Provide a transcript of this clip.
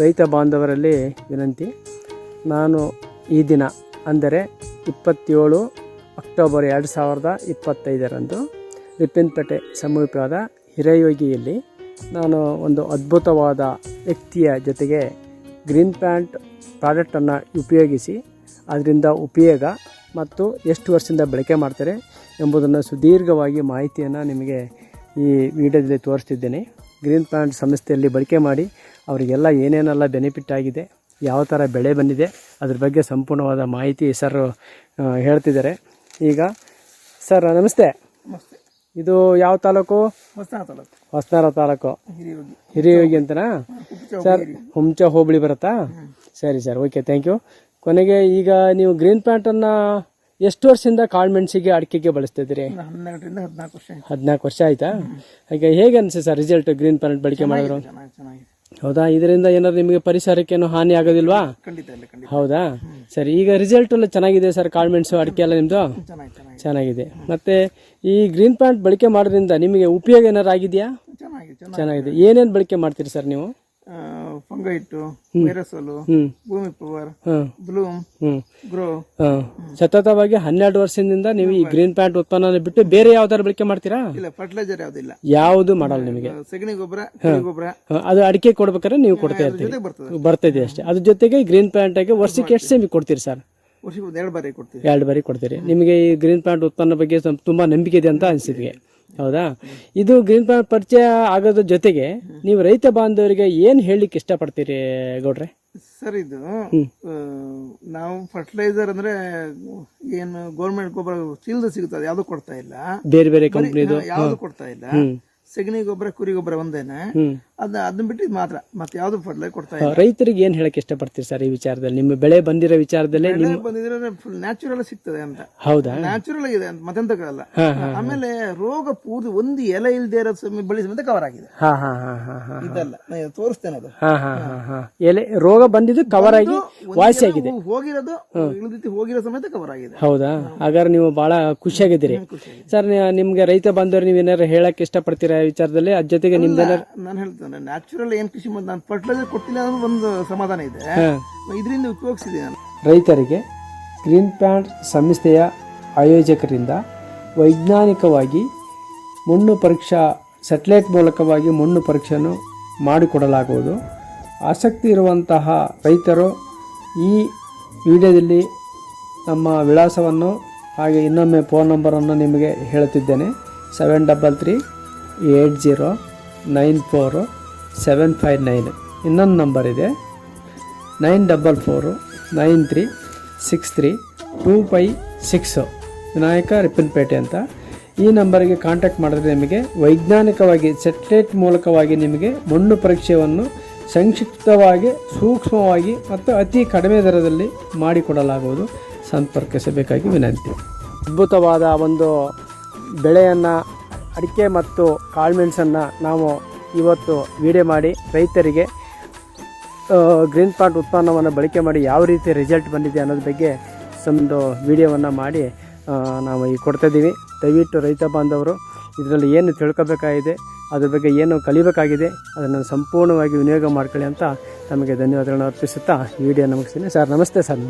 ರೈತ ಬಾಂಧವರಲ್ಲಿ ವಿನಂತಿ. ನಾನು ಈ ದಿನ, ಅಂದರೆ ಇಪ್ಪತ್ತೇಳು ಅಕ್ಟೋಬರ್ ಎರಡು ಸಾವಿರದ ಇಪ್ಪತ್ತೈದರಂದು ರಿಪ್ಪನ್ಪೇಟೆ ಸಮೀಪದ ಹಿರೇಯೋಗಿಯಲ್ಲಿ ನಾನು ಒಂದು ಅದ್ಭುತವಾದ ವ್ಯಕ್ತಿಯ ಜೊತೆಗೆ ಗ್ರೀನ್ ಪ್ಯಾಂಟ್ ಪ್ರಾಡಕ್ಟನ್ನು ಉಪಯೋಗಿಸಿ, ಅದರಿಂದ ಉಪಯೋಗ ಮತ್ತು ಎಷ್ಟು ವರ್ಷದಿಂದ ಬಳಕೆ ಮಾಡ್ತಾರೆ ಎಂಬುದನ್ನು ಸುದೀರ್ಘವಾಗಿ ಮಾಹಿತಿಯನ್ನು ನಿಮಗೆ ಈ ವಿಡಿಯೋದಲ್ಲಿ ತೋರಿಸ್ತಿದ್ದೇನೆ. ಗ್ರೀನ್ ಪ್ಯಾಂಟ್ ಸಂಸ್ಥೆಯಲ್ಲಿ ಬಳಕೆ ಮಾಡಿ ಅವರಿಗೆಲ್ಲ ಏನೇನೆಲ್ಲ ಬೆನಿಫಿಟ್ ಆಗಿದೆ ಯಾವ ಥರ ಬೆಳೆ ಬಂದಿದೆ ಅದ್ರ ಬಗ್ಗೆ ಸಂಪೂರ್ಣವಾದ ಮಾಹಿತಿ ಸರ್ ಹೇಳ್ತಿದ್ದಾರೆ. ಈಗ ಸರ್ ನಮಸ್ತೆ. ಇದು ಯಾವ ತಾಲೂಕು? ಹೊಸನಗರ ತಾಲೂಕು. ಹೊಸನಾರ ತಾಲೂಕು. ಹಿರಿಯೋಗಿ. ಅಂತನಾ? ಸರ್ ಹುಂಚ ಹೋಬಳಿ ಬರುತ್ತಾ? ಸರಿ ಸರ್ ಓಕೆ ಥ್ಯಾಂಕ್ ಯು ಕೊನೆಗೆ ಈಗ ನೀವು ಗ್ರೀನ್ ಪ್ಯಾಂಟನ್ನು ಎಷ್ಟು ವರ್ಷದಿಂದ ಕಾಳುಮೆಣಸಿಗೆ ಅಡಿಕೆಗೆ ಬಳಸ್ತಿದ್ದೀರಿ ಹದಿನಾಲ್ಕು ವರ್ಷ ಆಯ್ತು. ಹದಿನಾಲ್ಕು ವರ್ಷ ಆಯ್ತಾ? ಹಾಗೆ ಹೇಗೆ ಅನಿಸುತ್ತೆ ಸರ್ ರಿಸಲ್ಟ್ ಗ್ರೀನ್ ಪ್ಯಾಂಟ್ ಬಳಕೆ ಮಾಡಿದ್ರು? ಹೌದಾ? ಇದರಿಂದ ಏನಾದ್ರು ನಿಮಗೆ ಪರಿಸರಕ್ಕೇನು ಹಾನಿ ಆಗೋದಿಲ್ವಾ? ಖಂಡಿತ ಇಲ್ಲ ಖಂಡಿತ. ಹೌದಾ? ಸರಿ ಈಗ ರಿಸಲ್ಟ್ ಎಲ್ಲ ಚೆನ್ನಾಗಿದೆ ಸರ್ ಕಾಳುಮೆಣಸು ಅಡಿಕೆ ಎಲ್ಲ ನಿಮ್ಮದು ಚೆನ್ನಾಗಿ ಚೆನ್ನಾಗಿದೆ ಚೆನ್ನಾಗಿದೆ. ಮತ್ತೆ ಈ ಗ್ರೀನ್ ಪ್ಲಾಂಟ್ ಬಳಕೆ ಮಾಡೋದ್ರಿಂದ ನಿಮಗೆ ಉಪಯೋಗ ಏನಾರು ಆಗಿದೆಯಾ? ಚೆನ್ನಾಗಿದೆ ಚೆನ್ನಾಗಿದೆ. ಏನೇನು ಬಳಕೆ ಮಾಡ್ತೀರಿ ಸರ್ ನೀವು? ಫಂಗೈಟು ವೈರಸೋಲು ಭೂಮಿ ಪವರ್ ಬ್ಲೂಮ್ ಗ್ರೋ. ಸತತವಾಗಿ ಹನ್ನೆರಡು ವರ್ಷದಿಂದ ನೀವು ಈ ಗ್ರೀನ್ ಪ್ಯಾಂಟ್ ಉತ್ಪನ್ನ ಬಿಟ್ಟು ಬೇರೆ ಯಾವ್ದಾದ್ರು ಬಳಕೆ ಮಾಡ್ತೀರಾ? ಇಲ್ಲ ಫರ್ಟಿಲೈಸರ್ ಯಾವ್ದಿಲ್ಲ. ಯಾವುದು ಮಾಡಲ್ಲ ನಿಮಗೆ. ಸಗಣಿ ಗೊಬ್ಬರ ಗೊಬ್ಬರ. ಅದು ಅಡಿಕೆ ಕೊಡ್ಬೇಕಾದ್ರೆ ನೀವು ಕೊಡ್ತಾ ಇರ್ತೀರಿ. ಬರ್ತದೆ. ಅಷ್ಟೇ. ಅದ್ರ ಜೊತೆಗೆ ಗ್ರೀನ್ ಪ್ಯಾಂಟ್ ಆಗಿ ವರ್ಷಕ್ಕೆ ಎಷ್ಟು ಸೇಮಿ ಕೊಡ್ತೀರಿ ಸರ್? ವರ್ಷಕ್ಕೆ ಎರಡು ಬಾರಿ ಕೊಡ್ತೀರಿ ಎರಡು ಬಾರಿ ಕೊಡ್ತೀರಿ. ನಿಮಗೆ ಈ ಗ್ರೀನ್ ಪ್ಯಾಂಟ್ ಉತ್ಪನ್ನ ಬಗ್ಗೆ ತುಂಬಾ ನಂಬಿಕೆ ಇದೆ ಅಂತ ಅನಿಸಿದ್ವಿ ಹೌದಾ? ಇದು ಗ್ರೀನ್ ಪ್ಲಾಂಟ್ ಪರಿಚಯ ಆಗೋದ್ರ ಜೊತೆಗೆ ನೀವು ರೈತ ಬಾಂಧವರಿಗೆ ಏನು ಹೇಳಲಿಕ್ಕೆ ಇಷ್ಟಪಡ್ತೀರಿ ಗೌಡ್ರೆ? ಸರ್ ಇದು ನಾವು ಫರ್ಟಿಲೈಸರ್ ಅಂದ್ರೆ ಏನು ಗೌರ್ಮೆಂಟ್ ಗೊಬ್ಬರ ಚೀಲದ ಸಿಗುತ್ತದೆ ಯಾವ್ದು ಕೊಡ್ತಾ ಇಲ್ಲ. ಬೇರೆ ಬೇರೆ ಕಂಪ್ನಿ ಯಾವ್ದು ಕೊಡ್ತಾ ಇಲ್ಲ. ಸೆಗಣಿ ಗೊಬ್ಬರ ಕುರಿ ಗೊಬ್ಬರ ಒಂದೇನೆ. ಹ್ಮ್ ಅದ ಅದನ್ನ ಬಿಟ್ಟು ಇದ್ ಮಾತ್ರ. ಮತ್ತೆ ಯಾವ್ದು ಫರ್ಟಿಲೈ ಕೊಡ್ತಾ ಇಲ್ಲ. ರೈತರಿಗೆ ಏನು ಹೇಳಕ್ಕೆ ಇಷ್ಟಪಡ್ತೀರಿ ಸರ್ ಈ ವಿಚಾರದಲ್ಲಿ? ನಿಮ್ಮ ಬೆಳೆ ಬಂದಿರೋ ವಿಚಾರದಲ್ಲಿ ಬಂದಿದ್ರೆ ಫುಲ್ ನ್ಯಾಚುರಲ್ ಸಿಗ್ತದೆ ಅಂತ. ಹೌದಾ? ನ್ಯಾಚುರಲ್ ಇದೆ ಅಂತ ಮತ್ತೆಂತಕ್ಕಲ್ಲ ಹಾ, ಆಮೇಲೆ ರೋಗ ಪೂರ್ತಿ ಒಂದು ಎಲೆ ಇಲ್ದೇ ಇರೋ ಬಳಿ ಸಮೇತ ಕವರ್ ಆಗಿದೆ. ಹಾ ಹಾ ಹಾ ಹಾ ಹಾ ಇದಲ್ಲ ನಾನು ತೋರಿಸ್ತೇನೆ ಅದು. ಹಾ ಹಾ ಹಾ ಹಾ. ಎಲೆ ರೋಗ ಬಂದಿದ್ದು ಕವರ್ ಆಗಿ ವಾಸಿ ಆಗಿದೆ. ಹೋಗಿರೋದು ಇಳಿದಿತ್ತು ಹೋಗಿರೋ ಸಮೇತ ಕವರ್ ಆಗಿದೆ. ಹೌದಾ? ಹಾಗಾದ್ರೆ ನೀವು ಬಹಳ ಖುಷಿಯಾಗಿದ್ದೀರಿ. ಸರ್ ನಿಮ್ಗೆ ರೈತ ಬಂದವರು ನೀವು ಏನಾರು ಹೇಳಕ್ ಇಷ್ಟಪಡ್ತೀರಾ ವಿಚಾರದಲ್ಲಿ? ಅದ್ ಜೊತೆಗೆ ನಿಮ್ದೇನಾದ್ರು ನಾನು ಹೇಳ್ತೇನೆ. ನ್ಯಾಚುರಲ್ ಏನು ಕೃಷಿ ಮಾಡಿ ನಾನು ಫರ್ಟಿಲೈಸರ್ ಕೊಟ್ಟಿಲ್ಲ ಅನ್ನೋದು ಒಂದು ಸಮಾಧಾನ ಇದೆ. ಇದರಿಂದ ಉಪಯೋಗಿಸಿದೆ ನಾನು. ರೈತರಿಗೆ ಗ್ರೀನ್ ಪ್ಯಾಂಟ್ ಸಂಸ್ಥೆಯ ಆಯೋಜಕರಿಂದ ವೈಜ್ಞಾನಿಕವಾಗಿ ಮಣ್ಣು ಪರೀಕ್ಷಾ ಸೆಟ್ಲೈಟ್ ಮೂಲಕವಾಗಿ ಮಣ್ಣು ಪರೀಕ್ಷೆಯನ್ನು ಮಾಡಿಕೊಡಲಾಗುವುದು. ಆಸಕ್ತಿ ಇರುವಂತಹ ರೈತರು ಈ ವಿಡಿಯೋದಲ್ಲಿ ನಮ್ಮ ವಿಳಾಸವನ್ನು ಹಾಗೆ ಇನ್ನೊಮ್ಮೆ ಫೋನ್ ನಂಬರನ್ನು ನಿಮಗೆ ಹೇಳುತ್ತಿದ್ದೇನೆ. Seven double three eight zero nine four seven five nine ಇನ್ನೊಂದು ನಂಬರ್ ಇದೆ. Nine double four nine three six three two five six Vinayaka Ripponpet ಅಂತ. ಈ ನಂಬರಿಗೆ ಕಾಂಟ್ಯಾಕ್ಟ್ ಮಾಡಿದ್ರೆ ನಿಮಗೆ ವೈಜ್ಞಾನಿಕವಾಗಿ ಸೆಟ್ಲೈಟ್ ಮೂಲಕವಾಗಿ ನಿಮಗೆ ಮಣ್ಣು ಪರೀಕ್ಷೆಯನ್ನು ಸಂಕ್ಷಿಪ್ತವಾಗಿ, ಸೂಕ್ಷ್ಮವಾಗಿ ಮತ್ತು ಅತಿ ಕಡಿಮೆ ದರದಲ್ಲಿ ಮಾಡಿಕೊಡಲಾಗುವುದು. ಸಂಪರ್ಕಿಸಬೇಕಾಗಿ ವಿನಂತಿ. ಅದ್ಭುತವಾದ ಒಂದು ಬೆಳೆಯನ್ನು, ಅಡಿಕೆ ಮತ್ತು ಕಾಳುಮೆಣಸನ್ನು ನಾವು ಇವತ್ತು ವಿಡಿಯೋ ಮಾಡಿ ರೈತರಿಗೆ ಗ್ರೀನ್ ಪಾರ್ಟ್ ಉತ್ಪನ್ನವನ್ನು ಬಳಕೆ ಮಾಡಿ ಯಾವ ರೀತಿ ರಿಸಲ್ಟ್ ಬಂದಿದೆ ಅನ್ನೋದ್ರ ಬಗ್ಗೆ ಒಂದು ವಿಡಿಯೋವನ್ನು ಮಾಡಿ ನಾವು ಈಗ ಕೊಡ್ತಾಯಿದ್ದೀವಿ ದಯವಿಟ್ಟು ರೈತ ಬಾಂಧವರು, ಇದರಲ್ಲಿ ಏನು ತಿಳ್ಕೊಬೇಕಾಗಿದೆ, ಅದ್ರ ಬಗ್ಗೆ ಏನು ಕಲಿಬೇಕಾಗಿದೆ, ಅದನ್ನು ಸಂಪೂರ್ಣವಾಗಿ ವಿನಿಯೋಗ ಮಾಡ್ಕೊಳ್ಳಿ ಅಂತ ನಮಗೆ ಧನ್ಯವಾದಗಳನ್ನು ಅರ್ಪಿಸುತ್ತಾ ಈ ವಿಡಿಯೋ ಮುಗಿಸ್ತೀನಿ. ಸರ್, ನಮಸ್ತೆ ಸರ್